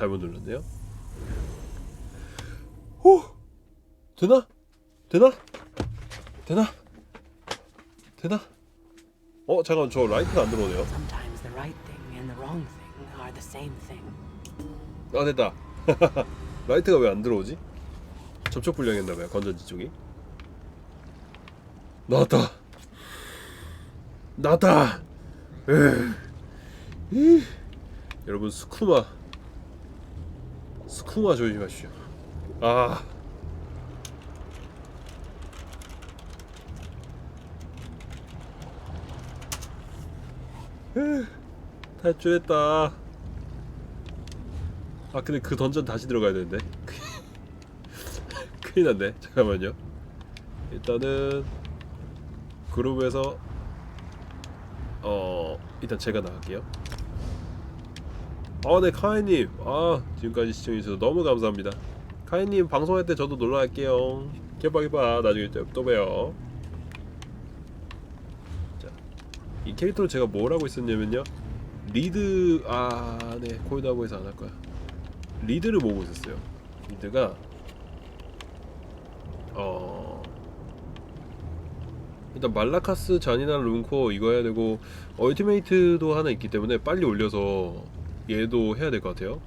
잘못 눌렀네요. 오 되나? 되나? 되나? 되나? 어 잠깐 저 라이트가 안 들어오네요. Sometimes the right thing and the wrong thing are the same thing. 아 됐다. 라이트가 왜 안 들어오지? 접촉 불량했나봐요 건전지 쪽이. 나왔다. 나왔다. 이. 여러분 스쿠마 스쿠마 조심하십시오. 아. 탈출했다. 아 근데 그 던전 다시 들어가야 되는데 큰일 났네 잠깐만요 일단은 그룹에서 어 일단 제가 나갈게요 아네 카이님. 아 지금까지 시청해주셔서 너무 감사합니다. 카이님 방송할 때 저도 놀러 갈게요. 개빡 개빡 나중에 또- 또 봬요. 자 이 캐릭터를 제가 뭘 하고 있었냐면요. 리드 아네 콜드하고에서 안 할 거야. 리드를 모으고 있었어요. 리드가 어 일단 말라카스 잔인한 룬코 이거 해야 되고 얼티메이트도 하나 있기 때문에 빨리 올려서 얘도 해야 될 것 같아요.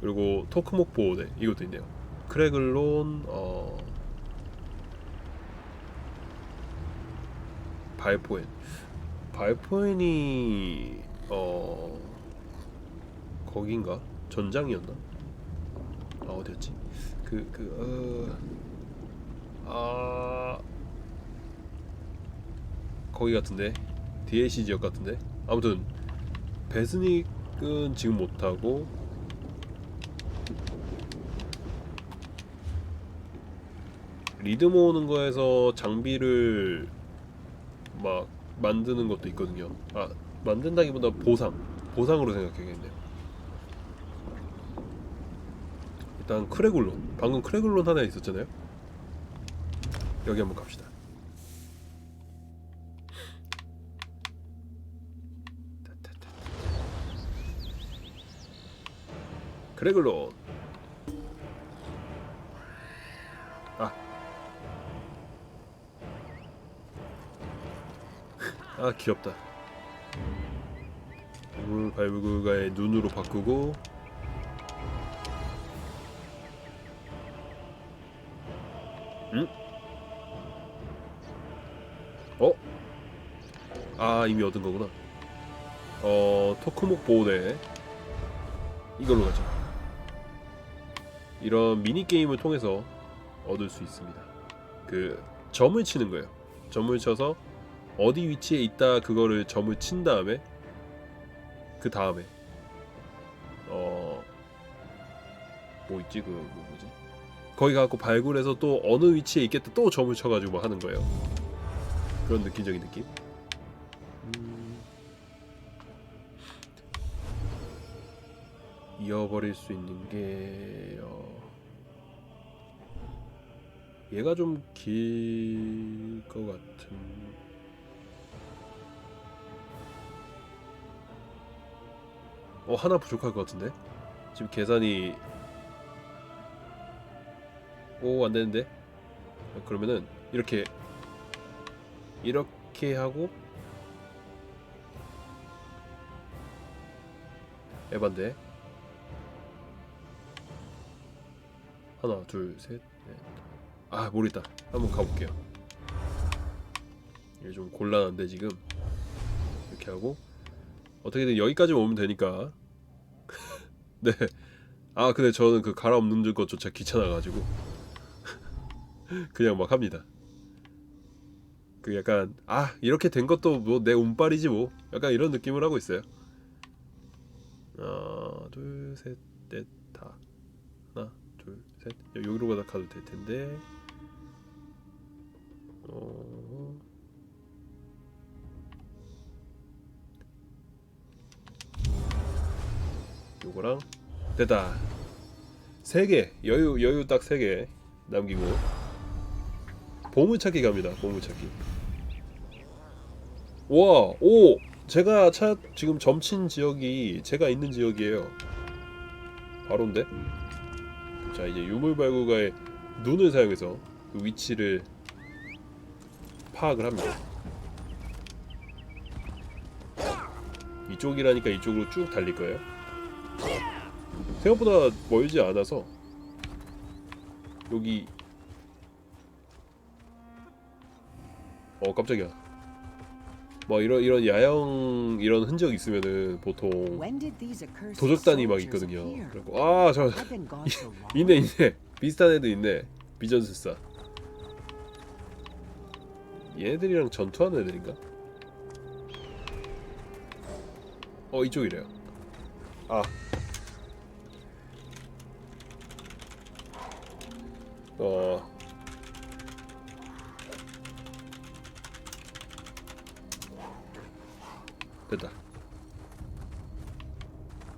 그리고 토크목보 네 이것도 있네요. 크레글론 어 발포엔 발포엔이 어 거긴가? 전장이었나? 아 어디였지? 그그 어... 아 거기 같은데 DLC 지역 같은데 아무튼 베스닉은 지금 못하고 리드 모으는 거에서 장비를 막 만드는 것도 있거든요. 아 만든다기보다 보상 보상으로 생각해야겠네요. 일단 크레굴론 방금 크레굴론 하나 있었잖아요 여기 한번 갑시다 크레굴론 아. 아 귀엽다 물 발굴가의 눈으로 바꾸고 응? 어? 아 이미 얻은 거구나. 어 토크목 보호대 이걸로 가자. 이런 미니 게임을 통해서 얻을 수 있습니다. 그 점을 치는 거예요. 점을 쳐서 어디 위치에 있다 그거를 점을 친 다음에 그 다음에 어 뭐 있지 그 뭐, 뭐지 거기 가고 발굴해서 또 어느 위치에 있겠다 또 점을 쳐가지고 뭐 하는 거예요. 그런 느낌적인 느낌. 이어버릴 수 있는 게 어... 얘가 좀 길 것 같은. 어 하나 부족할 것 같은데? 지금 계산이. 오 안되는데? 그러면은 이렇게. 이렇게 하고. 에반데 하나 둘셋넷아 모르겠다 한번 가볼게요 이게 좀 곤란한데 지금 이렇게 하고 어떻게든 여기까지 오면 되니까 네. 아 근데 저는 그 갈아엎는 것조차 귀찮아가지고 그냥 막 합니다. 그 약간 아 이렇게 된 것도 뭐 내 운빨이지 뭐 약간 이런 느낌을 하고 있어요. 하나 둘셋넷 다. 둘셋 여기로 가다 가도 될 텐데. 어. 요거랑 됐다. 세 개. 여유 여유 딱 세 개 남기고 보물찾기 갑니다. 보물찾기. 와, 오. 제가 차 지금 점친 지역이 제가 있는 지역이에요. 바로인데. 자 이제 유물 발굴가의 눈을 사용해서 그 위치를 파악을 합니다. 이쪽이라니까 이쪽으로 쭉 달릴 거예요. 생각보다 멀지 않아서 여기 어 깜짝이야. 뭐 이런 이런 야영 이런 흔적 있으면은 보통 도적단이 막 있거든요. 그리고 아저. 있네 있네 비슷한 애도 있네 비전술사 얘네들이랑 전투하는 애들인가? 어 이쪽이래요 아 어. 됐다.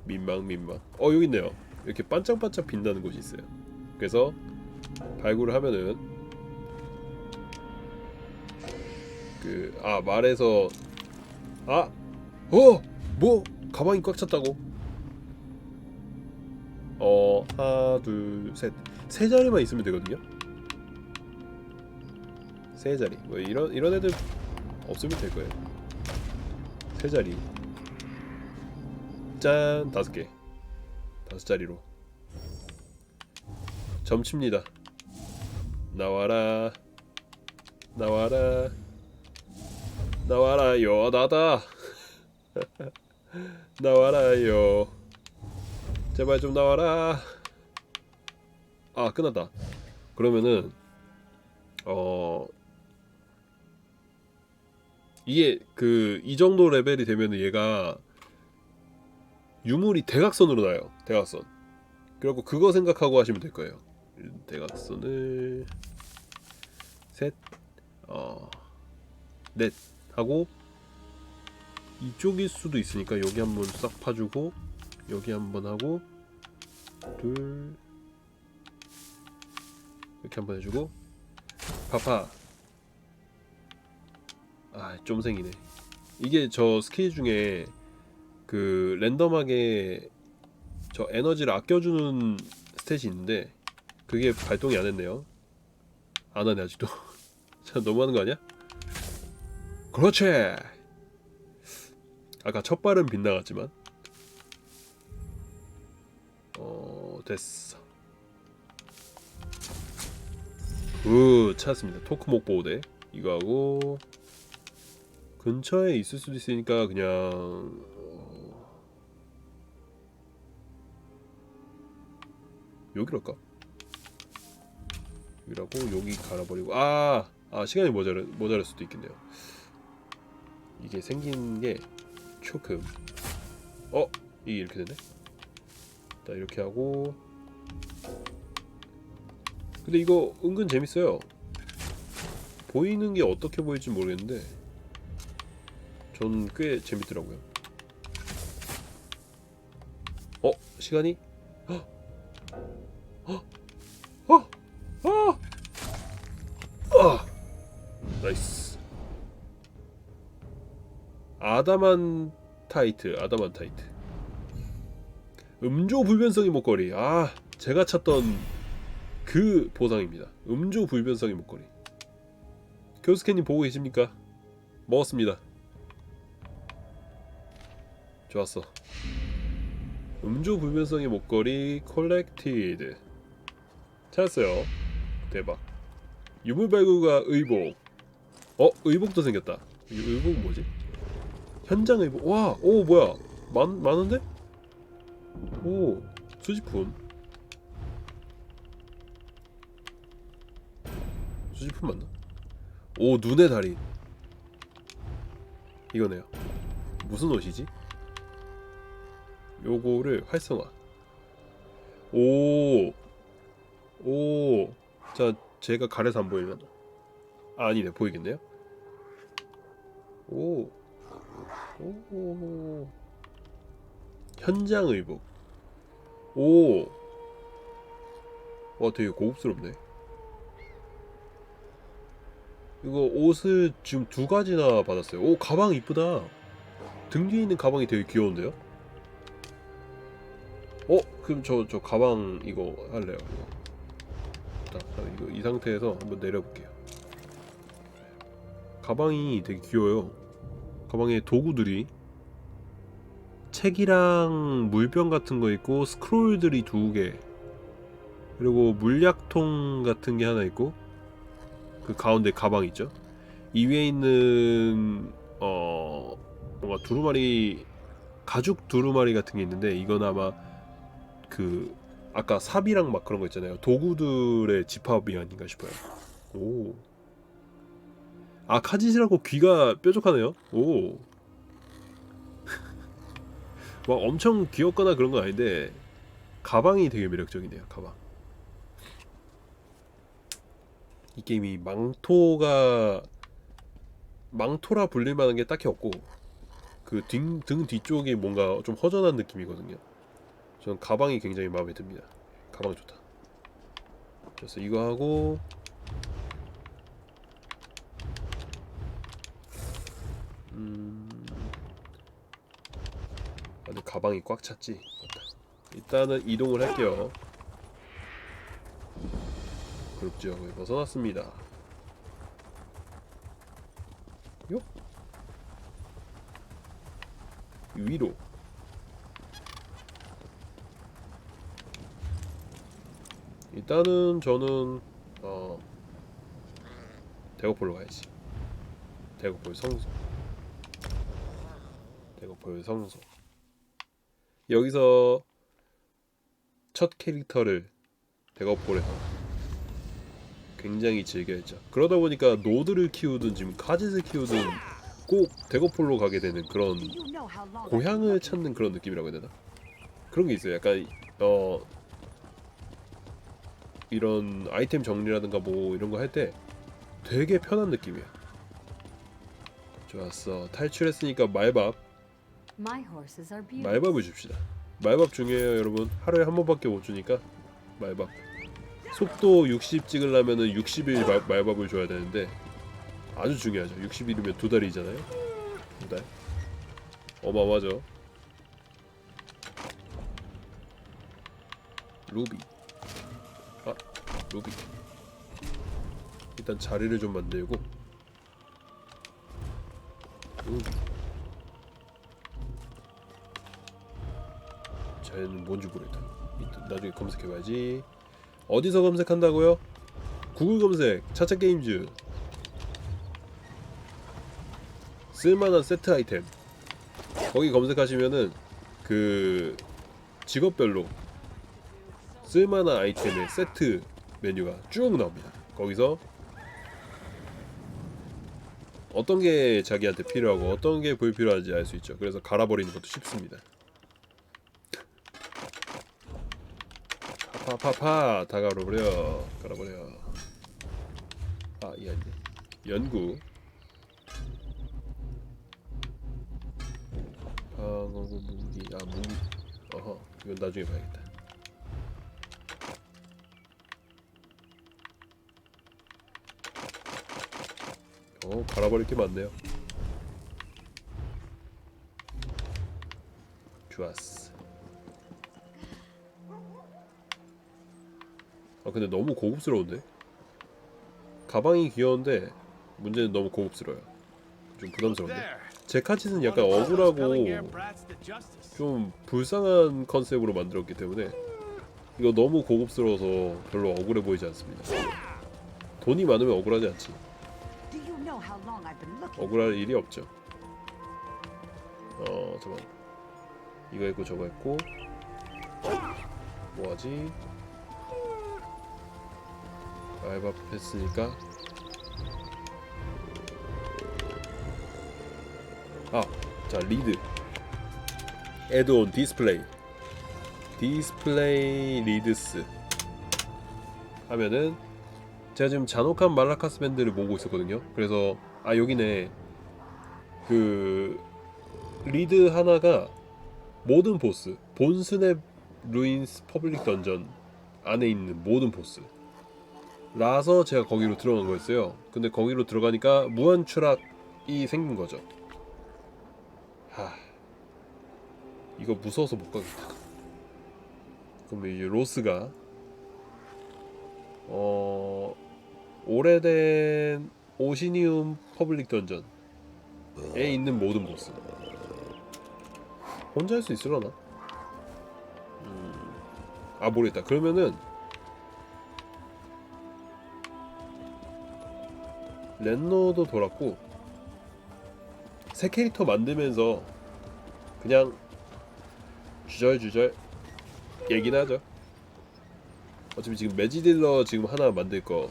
민망 민망. 어 여기 있네요. 이렇게 반짝반짝 빛나는 곳이 있어요. 그래서 발굴을 하면은 그 아 말에서 아 어! 뭐 가방이 꽉 찼다고? 어 하나 둘셋세 자리만 있으면 되거든요. 세 자리 뭐 이런 이런 애들 없으면 될 거예요. 세 자리. 짠 다섯 개. 다섯 자리로. 점칩니다. 나와라. 나와라. 나와라요 나다. 나와라요. 제발 좀 나와라. 아 끝났다. 그러면은 어 이게 그 이 정도 레벨이 되면은 얘가 유물이 대각선으로 나요. 대각선. 그리고 그거 생각하고 하시면 될 거예요. 대각선을 셋, 어, 넷 하고 이쪽일 수도 있으니까 여기 한번 싹 파주고 여기 한번 하고 둘 이렇게 한번 해주고. 파파 아 좀 생기네 이게 저 스킬 중에 그 랜덤하게 저 에너지를 아껴주는 스탯이 있는데 그게 발동이 안 했네요. 안 하네 아직도. 자 너무하는 거 아니야? 그렇지. 아까 첫 발은 빗나갔지만 어 됐어. 우 찾았습니다. 토크목 보호대 이거 하고 근처에 있을 수도 있으니까 그냥 어, 여기랄까? 여기라고 여기 갈아버리고 아, 아 시간이 모자랄 모자랄 수도 있겠네요. 이게 생긴 게 조금 어 이게 이렇게 되네. 자 이렇게 하고 근데 이거 은근 재밌어요. 보이는 게 어떻게 보일지 모르겠는데 전꽤 재밌더라고요. 어 시간이 어! 아! 아! 나이스. 아다만타이트, 아다만타이트. 음조 불변성의 목걸이. 아, 제가 찾던 그 보상입니다. 음조 불변성의 목걸이. 교스케님 보고 계십니까? 먹었습니다. 좋았어. 음조 불변성의 목걸이 콜렉티드. 찾았어요. 대박. 유물 발굴과 의복. 어, 의복도 생겼다. 이 의복 뭐지? 현장 의복. 와, 오 뭐야? 많 많은데? 오, 수집품. 수집품 맞나? 오, 눈의 달인. 이거네요. 무슨 옷이지? 요거를 활성화. 오, 오, 자 제가 가려서 안 보이면 아, 아니네 보이겠네요. 오, 오, 오. 현장 의복. 오, 와 되게 고급스럽네. 이거 옷을 지금 두 가지나 받았어요. 오 가방 이쁘다. 등 뒤에 있는 가방이 되게 귀여운데요? 어? 그럼 저 저 가방 이거 할래요. 이거. 자, 자, 이거 이 상태에서 한번 내려볼게요. 가방이 되게 귀여워요. 가방에 도구들이 책이랑 물병 같은 거 있고 스크롤들이 두 개. 그리고 물약통 같은 게 하나 있고 그 가운데 가방 있죠. 이 위에 있는 어 뭔가 두루마리 가죽 두루마리 같은 게 있는데 이건 아마 그 아까 삽이랑 막 그런 거 있잖아요. 도구들의 집합이 아닌가 싶어요. 오. 아 카짓이라고 귀가 뾰족하네요. 오. 막 엄청 귀엽거나 그런 건 아닌데 가방이 되게 매력적이네요. 가방. 이 게임이 망토가 망토라 불릴 만한 게 딱히 없고 그 등 등 뒤쪽이 뭔가 좀 허전한 느낌이거든요. 저는 가방이 굉장히 마음에 듭니다. 가방 좋다. 그래서 이거 하고 음. 아, 근데 가방이 꽉 찼지. 일단은 이동을 할게요. 그룹 지역을 벗어났습니다. 요? 위로. 일단은 저는 어 대거폴로 가야지. 대거폴 성소. 대거폴 성소. 여기서 첫 캐릭터를 대거폴에서 굉장히 즐겨했죠. 그러다 보니까 노드를 키우든 지금 카짓을 키우든 꼭 대거폴로 가게 되는 그런 고향을 찾는 그런 느낌이라고 해야 되나? 그런 게 있어요. 약간 어 이런 아이템 정리라든가 뭐 이런 거 할 때 되게 편한 느낌이야. 좋았어. 탈출했으니까 말밥. 말밥을 줍시다. 말밥 중요해요, 여러분. 하루에 한 번밖에 못 주니까 말밥. 속도 60 찍으려면은 60일 말, 말밥을 줘야 되는데 아주 중요하죠. 60일이면 두 달이잖아요. 두 달. 어마어마하죠. 루비. 아, 루비. 일단 자리를 좀 만들고 루비. 쟤는 뭔지 모르겠다. 일단 나중에 검색해봐야지. 어디서 검색한다고요? 구글 검색, 차차 게임즈. 쓸만한 세트 아이템. 거기 검색하시면은 그 직업별로 쓸만한 아이템의 세트 메뉴가 쭉 나옵니다. 거기서 어떤 게 자기한테 필요하고 어떤 게 불필요한지 알 수 있죠. 그래서 갈아버리는 것도 쉽습니다. 파파파 다 갈아버려 갈아버려 아이 아니네 연구 방어구 무기 아 무기 어허 이건 나중에 봐야겠다 어 갈아버릴 게 많네요 좋았어 아 근데 너무 고급스러운데? 가방이 귀여운데 문제는 너무 고급스러워요. 좀 부담스러운데. 제 카짓은 약간 억울하고 좀 불쌍한 컨셉으로 만들었기 때문에 이거 너무 고급스러워서 별로 억울해 보이지 않습니다. 돈이 많으면 억울하지 않지. 억울할 일이 없죠. 어 잠깐 이거 했고 저거 했고. 뭐하지? 알바 했으니까. 아 자 리드. 애드온 디스플레이 디스플레이 리드스 하면은 제가 지금 잔혹한 말라카스 밴드를 모으고 있었거든요. 그래서 아 여기네. 그 리드 하나가 모든 보스 본 스냅 루인스 퍼블릭 던전 안에 있는 모든 보스. 라서 제가 거기로 들어간 거였어요. 근데 거기로 들어가니까 무한 추락이 생긴 거죠. 하 이거 무서워서 못 가겠다. 그럼 이제 로스가 어 오래된 오시니움 퍼블릭 던전에 있는 모든 보스 혼자 할 수 있으려나? 음, 아 모르겠다. 그러면은 렌노도 돌았고 새 캐릭터 만들면서 그냥 주절주절 얘기는 하죠. 어차피 지금 매지딜러 지금 하나 만들 거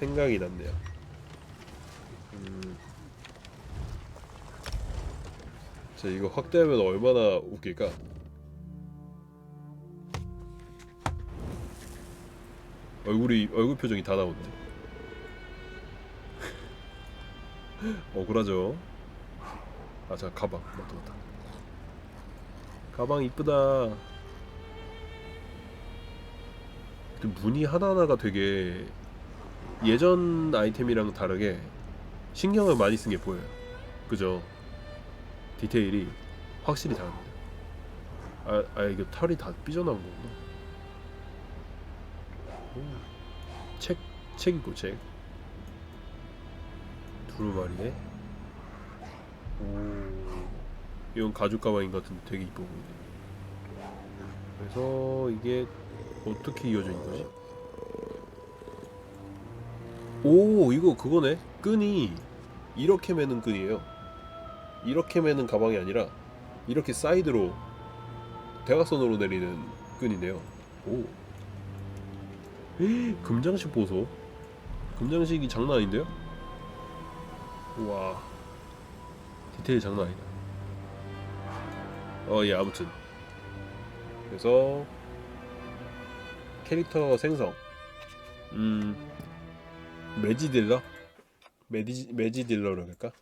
생각이 났네요. 음. 자 이거 확대하면 얼마나 웃길까? 얼굴이 얼굴 표정이 다 나오네. 억울하죠. 아, 자 가방 맞다 맞다. 가방 이쁘다. 근데 무늬 하나하나가 되게 예전 아이템이랑 다르게 신경을 많이 쓴 게 보여요. 그죠? 디테일이 확실히 다릅니다. 아, 아 이거 털이 다 삐져나온 거구나. 오, 책, 책 있고 책. 두루마리에. 오, 이건 가죽 가방인 것 같은데 되게 이뻐 보이네. 그래서 이게 어떻게 이어져 있는 거지? 오, 이거 그거네. 끈이 이렇게 매는 끈이에요. 이렇게 매는 가방이 아니라 이렇게 사이드로 대각선으로 내리는 끈이네요. 오. 금장식 보소. 금장식이 장난 아닌데요? 우와. 디테일 장난 아니다. 어, 예, 아무튼. 그래서 캐릭터 생성. 음. 매지딜러? 매지 매지딜러로 할까?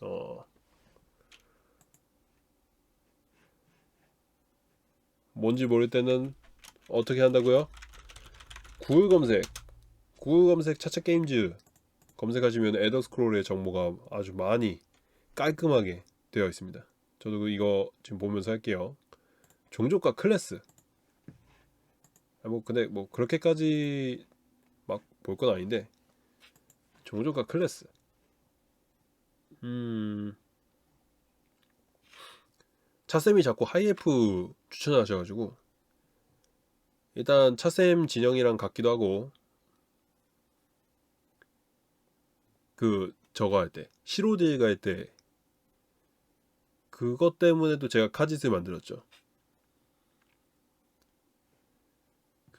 어. 뭔지 모를 때는 어떻게 한다고요? 구글 검색, 구글 검색 차차 게임즈 검색하시면 에더 스크롤의 정보가 아주 많이 깔끔하게 되어 있습니다. 저도 이거 지금 보면서 할게요. 종족과 클래스. 아, 뭐 근데 뭐 그렇게까지 막 볼 건 아닌데 종족과 클래스. 음. 차쌤이 자꾸 하이에프 추천하셔가지고 일단 차쌤 진영이랑 같기도 하고 그 저거 할 때 시로딜 갈 때 그것 때문에도 제가 카짓을 만들었죠.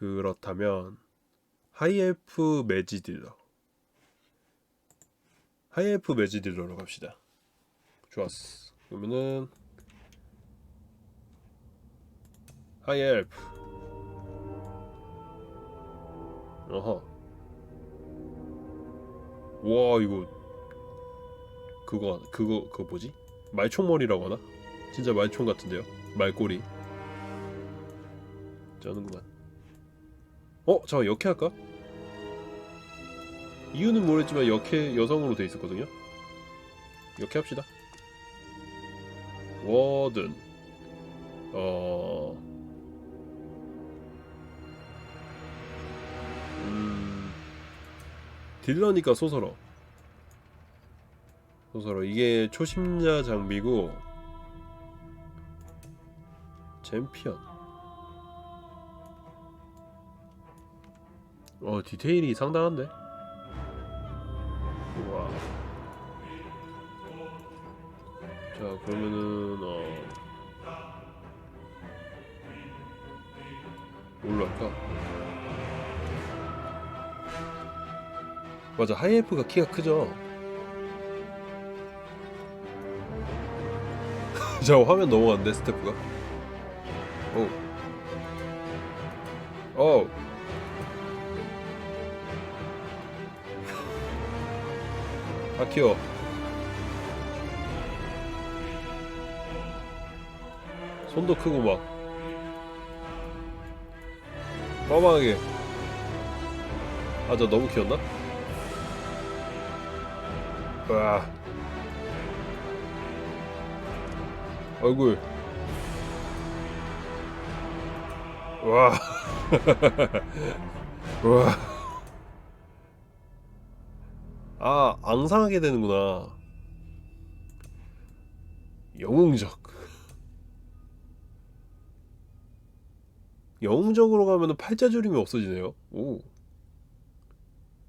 그렇다면 하이엘프 매지 딜러 하이엘프 매지 딜러로 갑시다. 좋았어. 그러면은 하이엘프 어허 와 이거 그거 그거 그거 뭐지? 말총머리라고 하나? 진짜 말총 같은데요? 말꼬리 쩌는구만 어? 잠깐 역해 할까? 이유는 모르겠지만 역해 여성으로 돼 있었거든요. 역해 합시다. 워든. 어... 음... 딜러니까 소설어. 소설어. 이게 초심자 장비고 챔피언 어 디테일이 상당한데? 우와. 자 그러면은 어. 뭘로 할까? 맞아 하이에프가 키가 크죠? 자 화면 넘어갔는데 스태프가? 오. 오. 다 키워 손도 크고 막. 빠방하게. 아저 너무 귀엽나? 와. 얼굴. 와. 와. 아, 앙상하게 되는구나. 영웅적. 영웅적으로 가면은 팔자주림이 없어지네요. 오.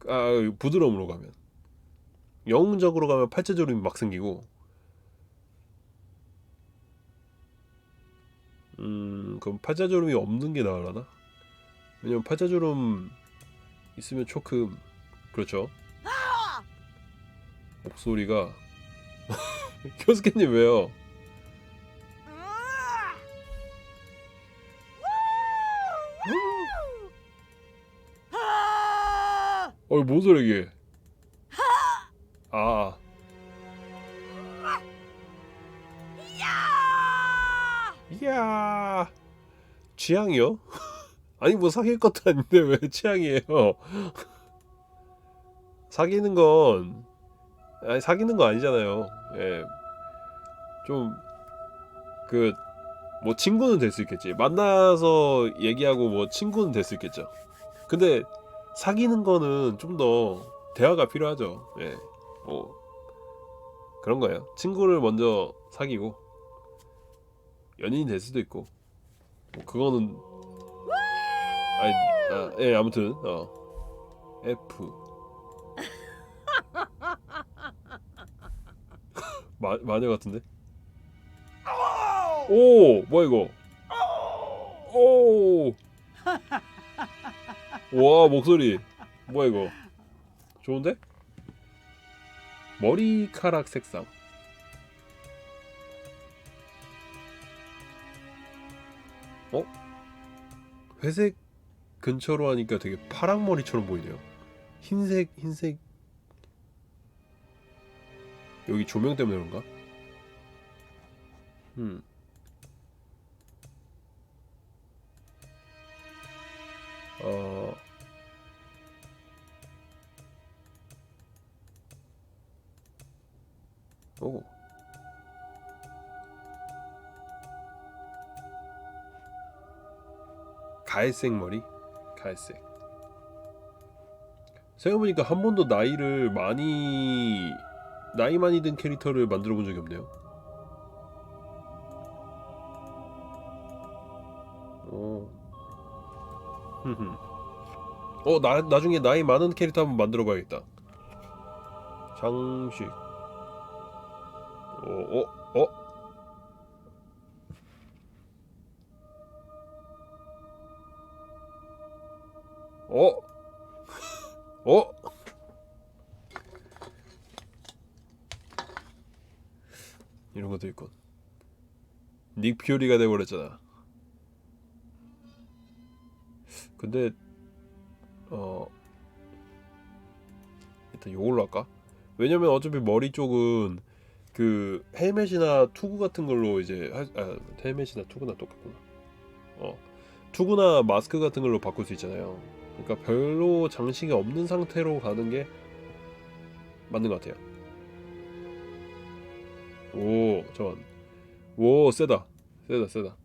아, 부드러움으로 가면. 영웅적으로 가면 팔자주림이 막 생기고. 음, 그럼 팔자주름이 없는 게 나으려나? 왜냐면 팔자주름 있으면 조금 그렇죠. 목소리가 교수께님 왜요? 어이 뭔 소리야 이게? 아 이야 취향이요? 아니 뭐 사귈 것도 아닌데 왜 취향이에요? 사귀는 건 아니 사귀는 거 아니잖아요. 예. 좀 그 뭐 친구는 될 수 있겠지. 만나서 얘기하고 뭐 친구는 될 수 있겠죠. 근데 사귀는 거는 좀 더 대화가 필요하죠. 예. 뭐 그런 거예요. 친구를 먼저 사귀고 연인이 될 수도 있고 뭐 그거는 아니 아, 예 아무튼 어 F 마, 마녀 같은데? 오 뭐야 이거? 오. 와 목소리 뭐야 이거? 좋은데? 머리카락 색상. 어? 회색 근처로 하니까 되게 파랑 머리처럼 보이네요. 흰색 흰색 여기 조명 때문에 그런가? 음. 어. 오. 갈색 머리? 갈색. 생각해보니까 한 번도 나이를 많이 나이 많이 든 캐릭터를 만들어 본 적이 없네요. 오. 흠흠. 어, 나, 나중에 나이 많은 캐릭터 한번 만들어 봐야겠다. 장식. 어, 어, 어? 어? 어? 이런 것도 있군. 닉 퓨리가 돼버렸잖아. 근데 어 일단 요걸로 할까? 왜냐면 어차피 머리 쪽은 그 헬멧이나 투구 같은 걸로 이제 할, 아, 헬멧이나 투구나 똑같구나. 어 투구나 마스크 같은 걸로 바꿀 수 있잖아요. 그러니까 별로 장식이 없는 상태로 가는 게 맞는 것 같아요. 오, 잠깐. 오, 세다. 세다, 세다.